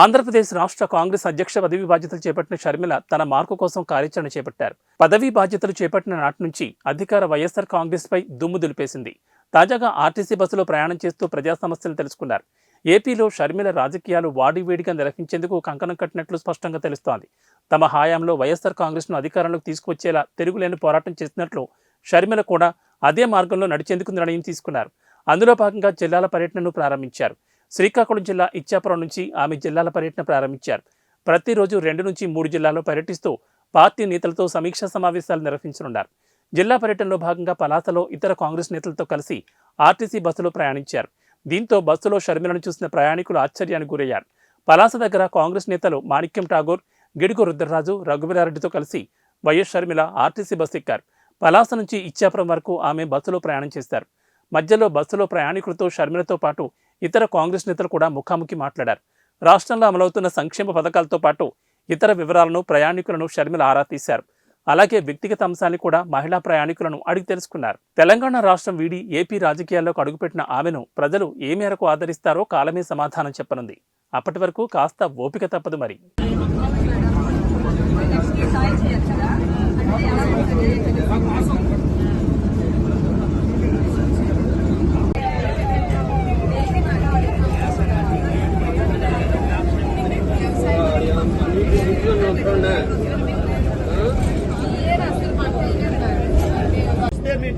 ఆంధ్రప్రదేశ్ రాష్ట్ర కాంగ్రెస్ అధ్యక్ష పదవి బాధ్యతలు చేపట్టిన షర్మిల తన మార్కు కోసం కార్యాచరణ చేపట్టారు. పదవీ బాధ్యతలు చేపట్టిన నాటి నుంచి అధికార వైఎస్ఆర్ కాంగ్రెస్ పై దుమ్ము దులిపేసింది. తాజాగా ఆర్టీసీ బస్సులో ప్రయాణం చేస్తూ ప్రజా సమస్యలు తెలుసుకున్నారు. ఏపీలో షర్మిల రాజకీయాలు వాడివేడిగా నిర్వహించేందుకు కంకణం కట్టినట్లు స్పష్టంగా తెలుస్తోంది. తమ హయాంలో వైఎస్ఆర్ కాంగ్రెస్ను అధికారంలోకి తీసుకువచ్చేలా తిరుగులేని పోరాటం చేసినట్లు షర్మిల కూడా అదే మార్గంలో నడిచేందుకు నిర్ణయం తీసుకున్నారు. అందులో భాగంగా జిల్లాల పర్యటనను ప్రారంభించారు. శ్రీకాకుళం జిల్లా ఇచ్చాపురం నుంచి ఆమె జిల్లాల పర్యటన ప్రారంభించారు. ప్రతిరోజు రెండు నుంచి మూడు జిల్లాల్లో పర్యటిస్తూ పార్టీ నేతలతో సమీక్షా సమావేశాలు నిర్వహించనున్నారు. జిల్లా పర్యటనలో భాగంగా పలాసలో ఇతర కాంగ్రెస్ నేతలతో కలిసి ఆర్టీసీ బస్సులో ప్రయాణించారు. దీంతో బస్సులో షర్మిలను చూసిన ప్రయాణికులు ఆశ్చర్యానికి గురయ్యారు. పలాస దగ్గర కాంగ్రెస్ నేతలు మాణిక్యం ఠాగూర్ గిడుగు రుద్రరాజు రఘువీరారెడ్డితో కలిసి వైఎస్ షర్మిల ఆర్టీసీ బస్సు ఎక్కారు. పలాస నుంచి ఇచ్చాపురం వరకు ఆమె బస్సులో ప్రయాణం చేశారు. మధ్యలో బస్సులో ప్రయాణికులతో షర్మిలతో పాటు ఇతర కాంగ్రెస్ నేతలు కూడా ముఖాముఖి మాట్లాడారు. రాష్ట్రంలో అమలవుతున్న సంక్షేమ పథకాలతో పాటు ఇతర వివరాలను ప్రయాణికులను షర్మిల ఆరా తీశారు. అలాగే వ్యక్తిగత అంశాన్ని కూడా మహిళా ప్రయాణికులను అడిగి తెలుసుకున్నారు. తెలంగాణ రాష్ట్రం వీడి ఏపీ రాజకీయాల్లోకి అడుగుపెట్టిన ఆమెను ప్రజలు ఏ మేరకు ఆదరిస్తారో కాలమే సమాధానం చెప్పనుంది. అప్పటి వరకు కాస్త ఓపిక తప్పదు మరి వస్తే మేము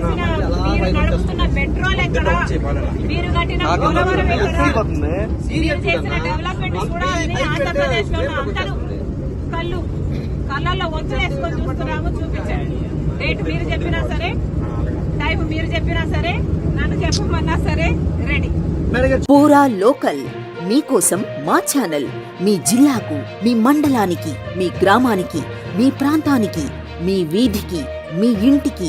చేసిన మీరు నడుపుతున్న పెట్రోల్ ఎక్కడ? మీరు కట్టిన పోలవరం ఎక్కడ? మీరు చేసిన డెవలప్మెంట్ కూడా అన్ని ఆంధ్రప్రదేశ్లో ఉన్న అందరూ కళ్ళు కళ్ళల్లో వచ్చేసుకొని చూస్తున్నాము చూపించండి. డేట్ మీరు చెప్పినా సరే టైం మీరు చెప్పినా సరే నన్ను చెప్పమన్నా సరే రెడీ పూరా లోకల్ మీకోసం మా ఛానల్. మీ జిల్లాకు మీ మండలానికి మీ గ్రామానికి మీ ప్రాంతానికి మీ వీధికి మీ ఇంటికి